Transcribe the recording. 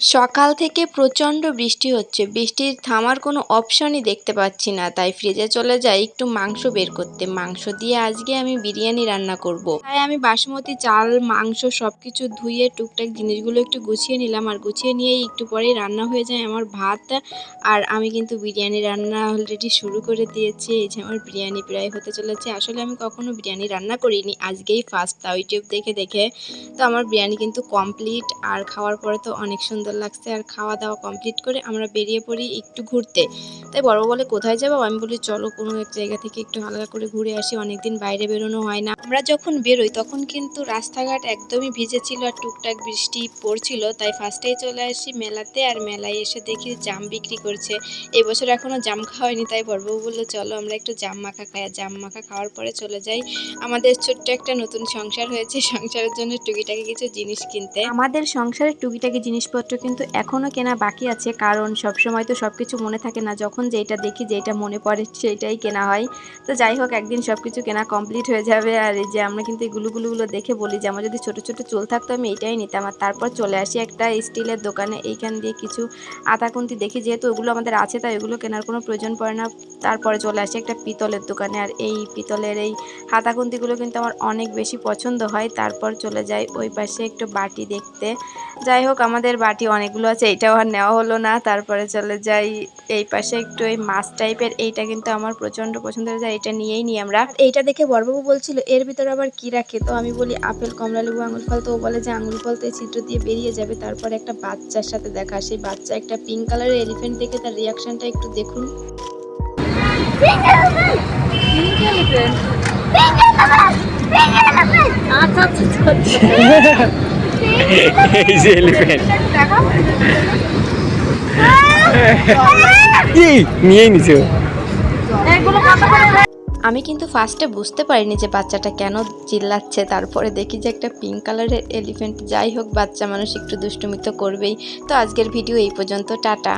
সকাল থেকে প্রচণ্ড বৃষ্টি হচ্ছে। বৃষ্টির থামার কোনো অপশনই দেখতে পাচ্ছি না। তাই ফ্রিজে চলে যাই, একটু মাংস বের করতে। মাংস দিয়ে আজকে আমি বিরিয়ানি রান্না করব। তাই আমি বাসমতি, চাল, মাংস সব কিছু ধুয়ে টুকটাক জিনিসগুলো একটু গুছিয়ে নিলাম। আর গুছিয়ে নিয়েই একটু পরেই রান্না হয়ে যায় আমার ভাত। আর আমি কিন্তু বিরিয়ানি রান্না অলরেডি শুরু করে দিয়েছি। এই যে আমার বিরিয়ানি প্রায় হতে চলেছে। আসলে আমি কখনো বিরিয়ানি রান্না করিনি। আজকেই ফার্স্ট তাও ইউটিউব দেখে দেখে। তো আমার বিরিয়ানি কিন্তু কমপ্লিট আর খাওয়ার পরে তো অনেক সুন্দর লাগছে আর খাওয়া দাওয়া কমপ্লিট করে আমরা বেরিয়ে পড়ি একটু ঘুরতে। তাই বড় বলে কোথায় যাব? আমি বলি, চলো কোনো এক জায়গা থেকে একটু হালকা করে ঘুরে আসি, অনেকদিন বাইরে বেরোনো হয় না। আমরা যখন বেরোই, তখন কিন্তু রাস্তাঘাট একদমই ভিজে ছিল আর টুকটাক বৃষ্টি পড়ছিল। তাই ফার্স্টেই চলে আসি মেলাতে আর মেলায় এসে দেখি জাম বিক্রি করছে। এবছর বছর এখনও জাম খাওয়াইনি তাই বড়বাবু বলল, চলো আমরা একটু জাম মাখা খাই। আর জাম মাখা খাওয়ার পরে চলে যাই। আমাদের ছোট্ট একটা নতুন সংসার হয়েছে। সংসারের জন্য টুকিটাকি কিছু জিনিস কিনতে। আমাদের সংসারের টুকিটাকি জিনিসপত্র কিন্তু এখনও কেনা বাকি আছে, কারণ সব সময় তো সব কিছু মনে থাকে না, যখন যেটা দেখি যেটা মনে পড়ে সেইটাই কেনা হয়। তো যাই হোক, একদিন সব কিছু কেনা কমপ্লিট হয়ে যাবে। আর এই যে আমরা কিন্তু এই গুলুগুলুগুলো দেখে বলি যে, আমার যদি ছোট ছোট চুল থাকতো, আমি এইটাই নিতাম। আর তারপর চলে আসি একটা স্টিলের দোকানে, এইখান দিয়ে কিছু আতাকুন্তি দেখি, যেহেতু ওগুলো আমাদের আছে, তাই ওগুলো কেনার কোনো প্রয়োজন পড়ে না। তারপরে চলে আসি একটা পিতলের দোকানে, আর এই পিতলের এই হাতাকুন্তিগুলো কিন্তু আমার অনেক বেশি পছন্দ হয়। তারপর চলে যাই ওই পাশে একটু বাটি দেখতে। যাই হোক, আমাদের বাটি অনেকগুলো আছে এইটাও আর নেওয়া হলো না। তারপরে চলে যাই এই পাশে একটু এই মাছ টাইপের এইটা কিন্তু আমার প্রচণ্ড পছন্দ হয়ে যায় এটা নিয়েই নিই আমরা। এইটা দেখে বড়বাবু বলছিল এর ভিতরে আবার কি রাখে? তো আমি বলি আপেল কমলা লেবু আঙুল ফল। তো ও বলে যে আঙুল ফল তো এই ছিদ্র দিয়ে বেরিয়ে যাবে তারপরে একটা বাচ্চার সাথে দেখা। সেই বাচ্চা একটা পিঙ্ক কালারের এলিফেন্ট দেখে তার রিয়াকশনটা একটু দেখুন। আচ্ছা আচ্ছা আচ্ছা। এই যে এলিফ্যান্ট কি নিয়েই নিছো এগুলো কত করে আমি কিন্তু ফার্স্টে বুঝতে পারিনি যে বাচ্চাটা কেন চিল্লাচ্ছে তারপরে দেখি যে একটা পিঙ্ক কালারের এলিফেন্ট যাই হোক বাচ্চা মানুষ একটু দুষ্টুমি তো করবেই। তো আজকের ভিডিও এই পর্যন্ত টাটা।